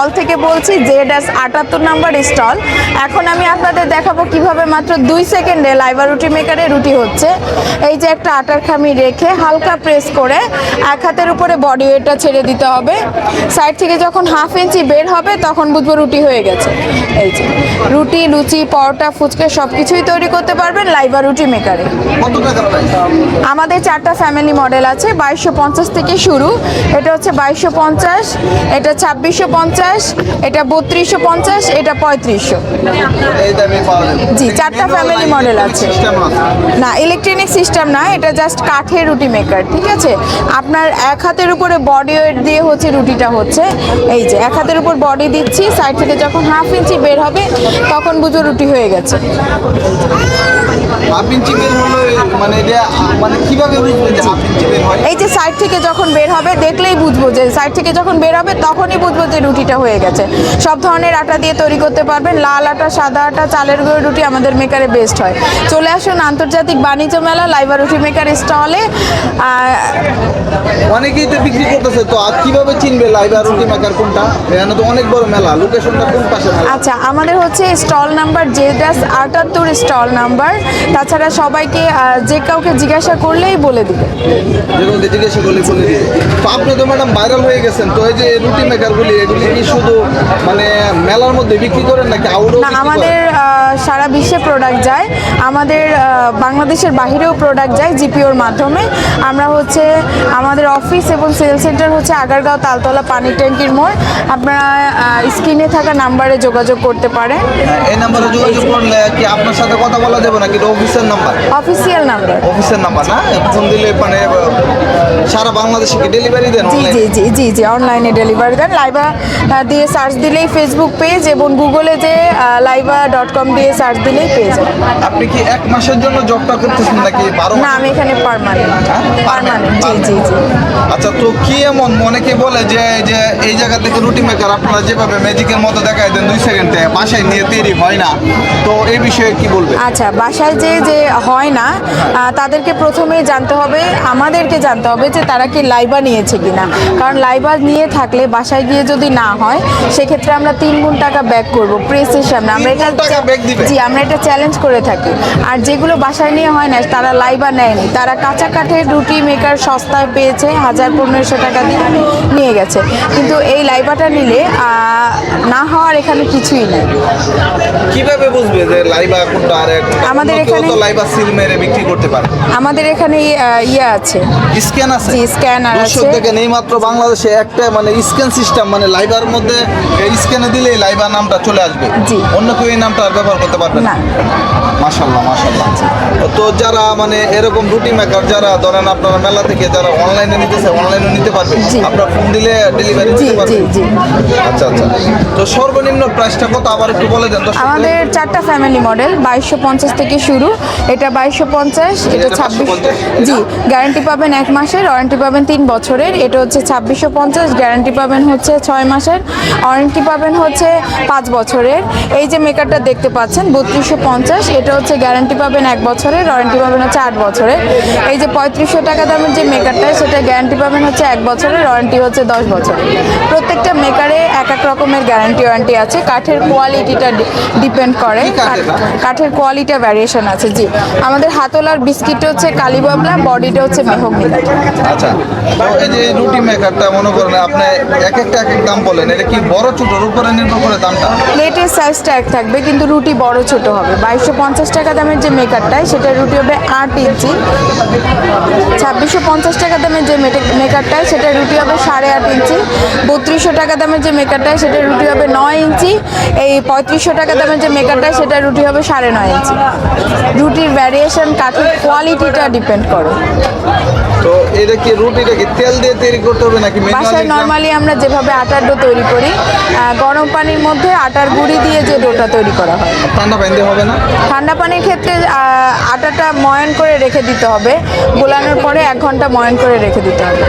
Stall থেকে বলছি Z S আটাত্তর নাম্বার স্টল। এখন আমি আপনাদের দেখাবো কীভাবে মাত্র দুই সেকেন্ডে লাইভা রুটি মেকারে রুটি হচ্ছে। এই যে একটা আটার খামি রেখে হালকা প্রেস করে এক হাতের উপরে বডি ওয়েটটা ছেড়ে দিতে হবে। সাইড থেকে যখন হাফ ইঞ্চি বের হবে, তখন বুঝব রুটি হয়ে গেছে। এই যে। রুটি লুচি পরোটা ফুচকা সব কিছুই তৈরি করতে পারবেন লাইভা রুটি মেকারে। আমাদের চারটা ফ্যামিলি মডেল আছে বাইশশো পঞ্চাশ থেকে শুরু। এটা হচ্ছে বাইশশো পঞ্চাশ এটা ছাব্বিশশো পঞ্চাশ এটা বত্রিশশো পঞ্চাশ এটা পঁয়ত্রিশশো। জি, চারটা ফ্যামিলি মডেল আছে। আছে। না ইলেকট্রনিক সিস্টেম না এটা জাস্ট কাঠের রুটি মেকার ঠিক আছে? আপনার এক হাতের উপরে বডি ওয়েট দিয়ে হচ্ছে রুটিটা হচ্ছে। এই যে এক হাতের উপর বডি দিচ্ছি সাইড থেকে যখন হাফ ইঞ্চি বের হবে তখন বুঝো রুটি হয়ে গেছে। মানে মানে কীভাবে এই যে সাইড থেকে যখন বের হবে দেখলেই বুঝব যে সাইড থেকে যখন বের হবে তখনই বুঝব যে রুটিটা হয়ে গেছে। সব ধরনের আটা দিয়ে তৈরি করতে পারবেন। লাল আটা সাদা আটা চালের গুঁড়ো রুটি আমাদের মেকারে বেস্ট হয়। চলে আসুন আন্তর্জাতিক বাণিজ্য মেলা লাইভা রুটি মেকার স্টলে অনেকেই তো বিক্রি করতেছে তো আর কীভাবে চিনবে লাইভ আর রুটি মেকার কোনটা? এখানে তো অনেক বড় মেলা লোকেশনটা কোন পাশে আচ্ছা আমাদের হচ্ছে স্টল নাম্বার জে ডাস আটাত্তর স্টল নাম্বার তাছাড়া সবাইকে যে কাউকে জিজ্ঞাসা করলেই বলে দিবে। জিজ্ঞাসা করলে বলে দিয়ে তো আপনি তো ম্যাডাম ভাইরাল হয়ে গেছেন তো এই যে রুটি মেকারগুলি এগুলি কি শুধু মানে মেলার মধ্যে বিক্রি করেন নাকি আউটও না আমাদের সারা বিশ্বে প্রোডাক্ট যায়। আমাদের বাংলাদেশের বাহিরেও প্রোডাক্ট যায় জিপিওর মাধ্যমে। আমরা হচ্ছে আমাদের অফিস এবং সেল সেন্টার হচ্ছে আগারগাঁও তালতলা পানি ট্যাঙ্কির মোড়। আপনারা স্ক্রিনে থাকা নাম্বারে যোগাযোগ করতে পারেন। এই নাম্বারে যোগাযোগ করলে কি আপনার সাথে কথা বলা যাবে নাকি? কিন্তু অফিসের নাম্বার অফিসিয়াল নাম্বার অফিসের নাম্বার না? ফোন দিলে মানে সারা বাংলাদেশে কি ডেলিভারি দেন জি জি জি জি জি অনলাইনে ডেলিভারি দেন। লাইভা দিয়ে সার্চ দিলেই ফেসবুক পেজ এবং গুগলে যে লাইভা ডট কম দিয়ে সার্চ দিলেই পেয়ে যাবেন। আপনি কি এক মাসের জন্য জবটা করতেছেন নাকি বারো না আমি এখানে পারমানেন্ট হ্যাঁ? পারমানেন্ট জি জি জি। আচ্ছা তো কি এমন? অনেকে বলে যে যে এই জায়গা থেকে রুটি মেকার আপনারা যেভাবে ম্যাজিকের মতো দেখায় দেন দুই সেকেন্ডে বাসায় নিয়ে তৈরি হয় না। তো এই বিষয়ে কি বলবে আচ্ছা বাসায় যে যে হয় না তাদেরকে প্রথমেই জানতে হবে আমাদেরকে জানতে হবে যে তারা কি লাইবা নিয়েছে কিনা। কারণ লাইবা নিয়ে থাকলে বাসায় গিয়ে যদি না হয় সেক্ষেত্রে আমরা তিন গুণ টাকা ব্যাক করব প্রেসের সামনে। আমরা এটা? জি আমরা এটা চ্যালেঞ্জ করে থাকি। আর যেগুলো বাসায় নিয়ে হয় না তারা লাইবা নেয়নি। তারা কাঁচা কাঠের রুটি মেকার সস্তায় পেয়েছে হাজার পনেরোশো টাকা দিয়ে নিয়ে গেছে। কিন্তু এই লাইবাটা নিলে না হওয়ার এখানে কিছুই নেই। কীভাবে বুঝবে যে লাইবা কোনটা আর আমাদের এখানে- তো লাইবা সিল মেরে বিক্রি করতে পারে? আমাদের এখানে ইয়ে আছে। স্ক্যান আছে scanner দর্শক আছে। দেখেন এই মাত্র বাংলাদেশে একটা মানে স্ক্যান সিস্টেম মানে লাইবার মধ্যে স্ক্যানে দিলেই লাইবার নামটা চলে আসবে। অন্য কেউ এই নামটা আর ব্যবহার করতে পারবে না। মাশাল্লাহ মাশাল্লাহ তো যারা মানে এরকম রুটি মেকার যারা ধরেন আপনারা মেলা থেকে যারা অনলাইনে নিতেছে অনলাইনে নিতে পারবে। আপনারা ফোন দিলে ডেলিভারি দিতে পারবে। জি জি। আচ্ছা আচ্ছা। তো সর্বনিম্ন প্রাইসটা কত? আবার একটু বলে দেন। আমাদের চারটা ফ্যামিলি মডেল বাইশশো পঞ্চাশ থেকে শুরু। এটা বাইশশো পঞ্চাশ এটা ছাব্বিশ জি গ্যারান্টি পাবেন এক মাসের ওয়ারেন্টি পাবেন তিন বছরের। এটা হচ্ছে ছাব্বিশশো পঞ্চাশ গ্যারান্টি পাবেন হচ্ছে ছয় মাসের। ওয়ারেন্টি পাবেন হচ্ছে পাঁচ বছরের। এই যে মেকারটা দেখতে পাচ্ছেন বত্রিশশো পঞ্চাশ এটা হচ্ছে গ্যারান্টি পাবেন এক বছরের ওয়ারেন্টি পাবেন হচ্ছে আট বছরের। এই যে পঁয়ত্রিশশো টাকা দামের যে মেকারটা সেটা গ্যারান্টি পাবেন হচ্ছে এক বছরের ওয়ারেন্টি হচ্ছে দশ বছরের। প্রত্যেকটা মেকারে এক এক রকমের গ্যারান্টি ওয়ারেন্টি আছে। কাঠের কোয়ালিটিটা ডিপেন্ড করে। কাঠের? কোয়ালিটি ভ্যারিয়েশন আছে জি। আমাদের হাতলার বিস্কিট হচ্ছে কালীবাবলা বডিটা হচ্ছে মেহগনি আচ্ছা এই যে রুটি মেকারটা মনে করেন আপনি এক একটা এক এক দাম বলেন এটা কি বড় ছোটোর উপরে নির্ভর করে দামটা? প্লেটের সাইজটা এক থাকবে কিন্তু রুটি বড় ছোট হবে। বাইশশো পঞ্চাশ টাকা দামের যে মেকারটায় সেটা রুটি হবে আট ইঞ্চি। ছাব্বিশশো পঞ্চাশ টাকা দামের যে মেকারটা সেটা রুটি হবে সাড়ে আট ইঞ্চি। বত্রিশশো টাকা দামের যে মেকারটা সেটা রুটি হবে নয় ইঞ্চি। এই পঁয়ত্রিশশো টাকা দামের যে মেকারটা সেটা রুটি হবে সাড়ে নয় ইঞ্চি। রুটির ভ্যারিয়েশন কাঠের কোয়ালিটিটা ডিপেন্ড করে। এটা কি রুটিটা কি তেল দিয়ে তৈরি করতে হবে নাকি বাসায় নর্মালি আমরা যেভাবে আটার ডো তৈরি করি গরম পানির মধ্যে আটার গুঁড়ি দিয়ে যে ডোটা তৈরি করা হয়। ঠান্ডা পানিতে হবে না? ঠান্ডা পানির ক্ষেত্রে আটাটা ময়ন করে রেখে দিতে হবে। গোলানোর পরে এক ঘণ্টা ময়ন করে রেখে দিতে হবে।